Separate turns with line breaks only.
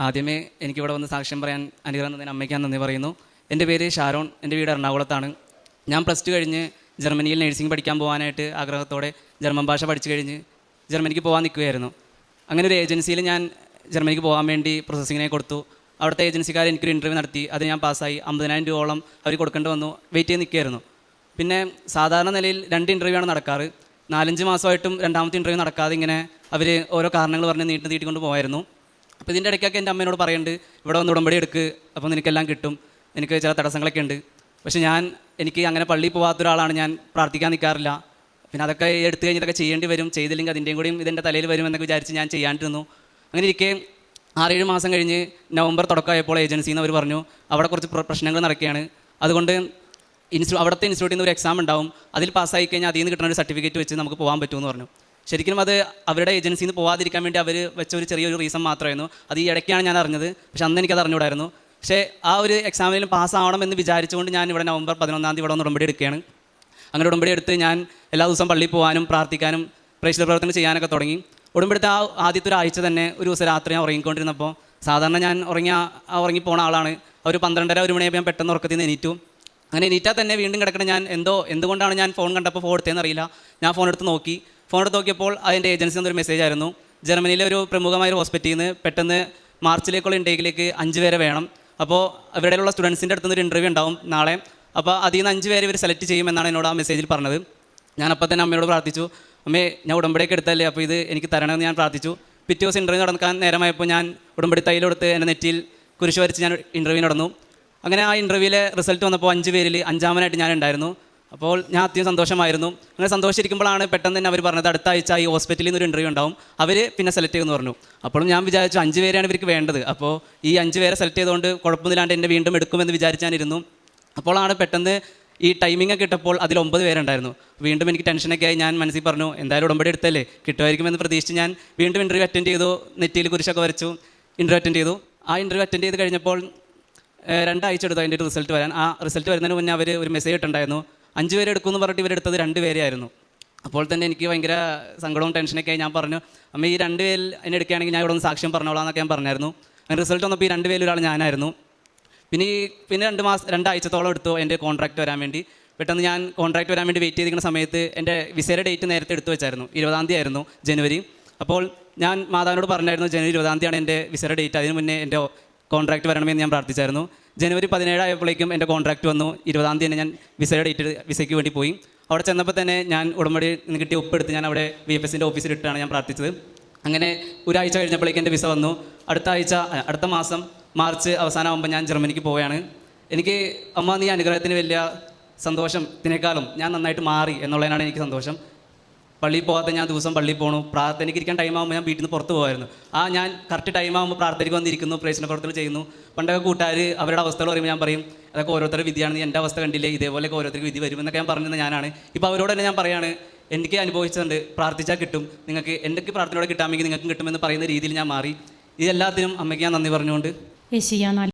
ആദ്യമേ എനിക്കിവിടെ വന്ന് സാക്ഷ്യം പറയാൻ അനുഗ്രഹം തന്നതിന് അമ്മയ്ക്കാൻ നന്ദി പറയുന്നു. എന്റെ പേര് ഷാരോൺ എന്റെ വീട് എറണാകുളത്താണ്. ഞാൻ പ്ലസ് ടു കഴിഞ്ഞ് ജർമ്മനിയിൽ നഴ്സിംഗ് പഠിക്കാൻ പോകാനായിട്ട് ആഗ്രഹത്തോടെ ജർമ്മൻ ഭാഷ പഠിച്ചു കഴിഞ്ഞ് ജർമ്മനിക്ക് പോകാൻ നിൽക്കുകയായിരുന്നു. അങ്ങനെ ഒരു ഏജൻസിയിൽ ഞാൻ ജർമ്മനിക്ക് പോകാൻ വേണ്ടി പ്രോസസ്സിങ്ങിനെ കൊടുത്തു. അവിടുത്തെ ഏജൻസിക്കാർ എനിക്കൊരു ഇന്റർവ്യൂ നടത്തി. അത് ഞാൻ പാസ്സായി. അമ്പതിനായിരം രൂപയോളം അവർ കൊടുക്കേണ്ടി വന്നു. വെയിറ്റ് ചെയ്ത് നിൽക്കുകയായിരുന്നു. പിന്നെ സാധാരണ നിലയിൽ രണ്ട് ഇന്റർവ്യൂ ആണ് നടക്കാറ്. നാലഞ്ച് മാസമായിട്ടും രണ്ടാമത്തെ ഇന്റർവ്യൂ നടക്കാതെ ഇങ്ങനെ അവർ ഓരോ കാരണങ്ങൾ പറഞ്ഞ് നീട്ടി നീട്ടിക്കൊണ്ട് പോകായിരുന്നു അപ്പോൾ ഇതിന്റെ ഇടയ്ക്കൊക്കെ എന്റെ അമ്മേനോട് പറയുന്നുണ്ട് ഇവിടെ വന്ന് ഉടമ്പടി എടുക്ക് അപ്പോൾ നിനക്കെല്ലാം കിട്ടും എനിക്ക് ചില തടസ്സങ്ങളൊക്കെ ഉണ്ട്. പക്ഷേ ഞാൻ എനിക്ക് അങ്ങനെ പള്ളിയിൽ പോകാത്ത ഒരാളാണ് ഞാൻ പ്രാർത്ഥിക്കാൻ നിൽക്കാറില്ല പിന്നെ അതൊക്കെ എടുത്തു കഴിഞ്ഞിട്ടൊക്കെ ചെയ്യേണ്ടി വരും ചെയ്തില്ലെങ്കിൽ അതിന്റെയും കൂടിയും ഇതിന്റെ തലയിൽ വരും എന്നൊക്കെ വിചാരിച്ച് ഞാൻ ചെയ്യാണ്ടിരുന്നു. അങ്ങനെ ഇരിക്കെ ആറേഴ് മാസം കഴിഞ്ഞ് നവംബർ തുടക്കമായപ്പോൾ ഏജൻസിയിൽ നിന്ന് അവർ പറഞ്ഞു അവിടെ കുറച്ച് പ്രശ്നങ്ങൾ നടക്കുകയാണ്. അതുകൊണ്ട് ഇൻസ്റ്റിറ്റ്യൂ അവിടുത്തെ ഇൻസ്റ്റിറ്റ്യൂട്ടിൽ നിന്ന് ഒരു എക്സാം ഉണ്ടാവും. അതിൽ പാസ്സായി കഴിഞ്ഞാൽ അതിൽ നിന്ന് കിട്ടുന്ന ഒരു സർട്ടിഫിക്കറ്റ് വെച്ച് നമുക്ക് പോകാൻ പറ്റുമെന്ന് പറഞ്ഞു. ശരിക്കും അത് അവരുടെ ഏജൻസിയിൽ നിന്ന് പോവാതിരിക്കാൻ വേണ്ടി അവർ വെച്ച ഒരു ചെറിയൊരു റീസൺ മാത്രമായിരുന്നു. അത് ഈ ഇടയ്ക്കാണ് ഞാൻ അറിഞ്ഞത്. പക്ഷെ അന്ന് എനിക്കത് അറിഞ്ഞുകൂടായിരുന്നു. പക്ഷേ ആ ഒരു എക്സാമിലും പാസ്സാവണമെന്ന് വിചാരിച്ചുകൊണ്ട് ഞാൻ ഇവിടെ നവംബർ പതിനൊന്നാം തീയതി ഇവിടെ ഒന്ന് ഉടമ്പടി എടുക്കുകയാണ്. അങ്ങനെ ഉടമ്പടി എടുത്ത് ഞാൻ എല്ലാ ദിവസവും പള്ളിയിൽ പോകാനും പ്രാർത്ഥിക്കാനും പ്രേക്ഷിത പ്രവർത്തനം ചെയ്യാനൊക്കെ തുടങ്ങി. ഉടമ്പെടുത്ത ആ ആദ്യത്തെ ഒരു ആഴ്ച തന്നെ ഒരു ദിവസം രാത്രി ഞാൻ ഉറങ്ങിക്കൊണ്ടിരുന്നപ്പോൾ സാധാരണ ഞാൻ ഉറങ്ങിയ ഉറങ്ങിപ്പോണ ആളാണ്. ഒരു പന്ത്രണ്ടര ഒരു മണിയായപ്പോൾ ഞാൻ പെട്ടെന്ന് ഉറക്കത്തിൽ നിന്ന് എണീറ്റു. അങ്ങനെ എണീറ്റാൽ തന്നെ വീണ്ടും കിടക്കണം ഞാൻ എന്തോ എന്തുകൊണ്ടാണ് ഞാൻ ഫോൺ കണ്ടപ്പോൾ ഫോൺ എടുത്തതെന്ന് അറിയില്ല ഞാൻ ഫോൺ എടുത്ത് നോക്കി. ഫോൺ എടുത്ത് നോക്കിയപ്പോൾ അതിന്റെ ഏജൻസി നിന്നൊരു മെസ്സേജ് ആയിരുന്നു. ജർമ്മനിയിലെ ഒരു പ്രമുഖമായ ഒരു ഹോസ്പിറ്റലിൽ നിന്ന് പെട്ടെന്ന് മാർച്ചിലേക്കുള്ള ഇൻടേക്കിലേക്ക് അഞ്ച് പേരെ വേണം. അപ്പോൾ ഇവിടെയുള്ള സ്റ്റുഡൻസിന്റെ അടുത്ത് നിന്ന് ഒരു ഇന്റർവ്യൂ ഉണ്ടാവും നാളെ. അപ്പോൾ അതിൽ നിന്ന് അഞ്ച് പേരെ ഇവർ സെലക്ട് ചെയ്യുമെന്നാണ് എന്നോട് ആ മെസ്സേജിൽ പറഞ്ഞത്. ഞാൻ അപ്പോൾ തന്നെ അമ്മയോട് പ്രാർത്ഥിച്ചു. അമ്മേ ഞാൻ ഉടമ്പടിയൊക്കെ എടുത്തല്ലേ അപ്പോൾ ഇത് എനിക്ക് തരണമെന്ന് ഞാൻ പ്രാർത്ഥിച്ചു. പിറ്റേ ദിവസം ഇന്റർവ്യൂ നടക്കാൻ നേരമായപ്പോൾ ഞാൻ ഉടമ്പടി തൈലെടുത്ത് എന്റെ നെറ്റിയിൽ കുരിശ് വരച്ച് ഞാൻ ഇന്റർവ്യൂ നടന്നു. അങ്ങനെ ആ ഇന്റർവ്യൂവിലെ റിസൾട്ട് വന്നപ്പോൾ അഞ്ച് പേരിൽ അഞ്ചാമനായിട്ട് ഞാൻ ഉണ്ടായിരുന്നു അപ്പോൾ ഞാൻ അത്യം സന്തോഷമായിരുന്നു. അങ്ങനെ സന്തോഷിച്ചിരിക്കുമ്പോഴാണ് പെട്ടെന്ന് തന്നെ അവർ പറഞ്ഞത് അടുത്ത ആഴ്ച ഈ ഹോസ്പിറ്റലിൽ നിന്ന് ഒരു ഇന്റർവ്യൂ ഉണ്ടാവും. അവർ പിന്നെ സെലക്ട് ചെയ്യുമെന്ന് പറഞ്ഞു. അപ്പോഴും ഞാൻ വിചാരിച്ചു അഞ്ച് പേരെയാണ് ഇവർക്ക് വേണ്ടത്. അപ്പോൾ ഈ അഞ്ച് പേരെ സെലക്ട് ചെയ്തുകൊണ്ട് കുഴപ്പമൊന്നുമില്ലാണ്ട് എന്നെ വീണ്ടും എടുക്കുമെന്ന് വിചാരിച്ചാനിരുന്നു. അപ്പോഴാണ് പെട്ടെന്ന് ഈ ടൈമിംഗ് ഒക്കെ ഇട്ടപ്പോൾ അതിൽ ഒമ്പത് പേരുണ്ടായിരുന്നു. വീണ്ടും എനിക്ക് ടെൻഷനൊക്കെ ആയി. ഞാൻ മനസ്സിൽ പറഞ്ഞു എന്തായാലും ഉടമ്പടി എടുത്തല്ലേ? കിട്ടുമായിരിക്കുമെന്ന് പ്രതീക്ഷിച്ച് ഞാൻ വീണ്ടും ഇന്റർവ്യൂ അറ്റൻഡ് ചെയ്തു. നെറ്റിയിൽ കുരിശൊക്കെ വരച്ചു. ഇന്റർവ്യൂ അറ്റൻഡ് ചെയ്തു. ആ ഇന്റർവ്യൂ അറ്റൻഡ് ചെയ്ത് കഴിഞ്ഞപ്പോൾ രണ്ടാഴ്ച എടുത്തു അതിന്റെ റിസൾട്ട് വരാൻ. ആ റിസൾട്ട് വരുന്നതിന് മുന്നേ അവർ ഒരു മെസ്സേജ് ഇട്ടുണ്ടായിരുന്നു. അഞ്ച് പേര് എടുക്കുമെന്ന് പറഞ്ഞിട്ട് ഇവരെടുത്തത് രണ്ട് പേരെയായിരുന്നു. അപ്പോൾ തന്നെ എനിക്ക് ഭയങ്കര സങ്കടവും ടെൻഷനൊക്കെ ആയി. ഞാൻ പറഞ്ഞു അമ്മ ഈ രണ്ട് പേരിൽ എന്നെ എടുക്കുകയാണെങ്കിൽ ഞാൻ ഇവിടെ ഒന്ന് സാക്ഷ്യം പറഞ്ഞോളാം എന്നൊക്കെ ഞാൻ പറഞ്ഞായിരുന്നു. അതിന് റിസൾട്ട് വന്നപ്പോൾ ഈ രണ്ട് പേരിൽ ഒരാൾ ഞാനായിരുന്നു. പിന്നെ ഈ പിന്നെ രണ്ട് മാസം രണ്ടാഴ്ചത്തോളം എടുത്തു എന്റെ കോൺട്രാക്റ്റ് വരാൻ വേണ്ടി. പെട്ടെന്ന് ഞാൻ കോൺട്രാക്ട് വരാൻ വേണ്ടി വെയിറ്റ് ചെയ്തിരിക്കുന്ന സമയത്ത് എന്റെ വിസയുടെ ഡേറ്റ് നേരത്തെ എടുത്തു വെച്ചായിരുന്നു. ഇരുപതാം തീയതി ആയിരുന്നു ജനുവരി. അപ്പോൾ ഞാൻ മാതാവിനോട് പറഞ്ഞായിരുന്നു ജനുവരി ഇരുപതാം തീയതിയാണ് എന്റെ വിസയുടെ ഡേറ്റ് അതിന് മുന്നേ എന്റെ കോൺട്രാക്റ്റ് വരണമെന്ന് ഞാൻ പ്രാർത്ഥിച്ചായിരുന്നു. ജനുവരി പതിനേഴായപ്പോഴേക്കും എന്റെ കോൺട്രാക്ട് വന്നു. ഇരുപതാം തീയതി ഞാൻ വിസയുടെ ഡേറ്റ് വിസയ്ക്ക് വേണ്ടി പോയി. അവിടെ ചെന്നപ്പോൾ തന്നെ ഞാൻ ഉടമ്പടി നിന്ന് കിട്ടിയ ഒപ്പെടുത്ത് ഞാൻ അവിടെ വി എഫ് എസിന്റെ ഓഫീസിൽ ഇട്ടാണ് ഞാൻ പ്രാർത്ഥിച്ചത്. അങ്ങനെ ഒരാഴ്ച കഴിഞ്ഞപ്പോഴേക്കും എന്റെ വിസ വന്നു. അടുത്ത ആഴ്ച അടുത്ത മാസം മാർച്ച് അവസാനമാകുമ്പോൾ ഞാൻ ജർമ്മനിക്ക് പോവുകയാണ്. എനിക്ക് അമ്മ നീ അനുഗ്രഹത്തിന് വലിയ സന്തോഷം. ഇതിനേക്കാളും ഞാൻ നന്നായിട്ട് മാറി എന്നുള്ളതിനാണ് എനിക്ക് സന്തോഷം. പള്ളിയിൽ പോകാത്ത ഞാൻ ദിവസം പള്ളിയിൽ പോകണു പ്രാർത്ഥനയ്ക്ക് ഇരിക്കാൻ ടൈം ആകുമ്പോൾ ഞാൻ വീട്ടിൽ നിന്ന് പുറത്ത് പോകുമായിരുന്നു ആ ഞാൻ കറക്റ്റ് ടൈം ആകുമ്പോൾ പ്രാർത്ഥനയ്ക്ക് വന്നിരിക്കുന്നു പ്രേക്ഷണ പ്രവർത്തനം ചെയ്യുന്നു. പണ്ടൊക്കെ കൂട്ടുകാർ അവരുടെ അവസ്ഥകൾ പറയുമ്പോൾ ഞാൻ പറയും അതൊക്കെ ഓരോരുത്തരുടെ വിധിയാണെന്ന് എന്റെ അവസ്ഥ കണ്ടില്ലേ? ഇതേപോലെയൊക്കെ ഓരോരുത്തർക്ക് വിധി വരുമെന്നൊക്കെ ഞാൻ പറഞ്ഞത് ഞാനാണ്. ഇപ്പോൾ അവരോട് തന്നെ ഞാൻ പറയാണ് എനിക്ക് അനുഭവിച്ചിട്ടുണ്ട്. പ്രാർത്ഥിച്ചാൽ കിട്ടും. നിങ്ങൾക്ക് എന്തൊക്കെ പ്രാർത്ഥനയോടെ കിട്ടാമെങ്കിൽ നിങ്ങൾക്കും കിട്ടുമെന്ന് പറയുന്ന രീതിയിൽ ഞാൻ മാറി. ഇതെല്ലാത്തിനും അമ്മയ്ക്ക് ഞാൻ നന്ദി പറഞ്ഞുകൊണ്ട്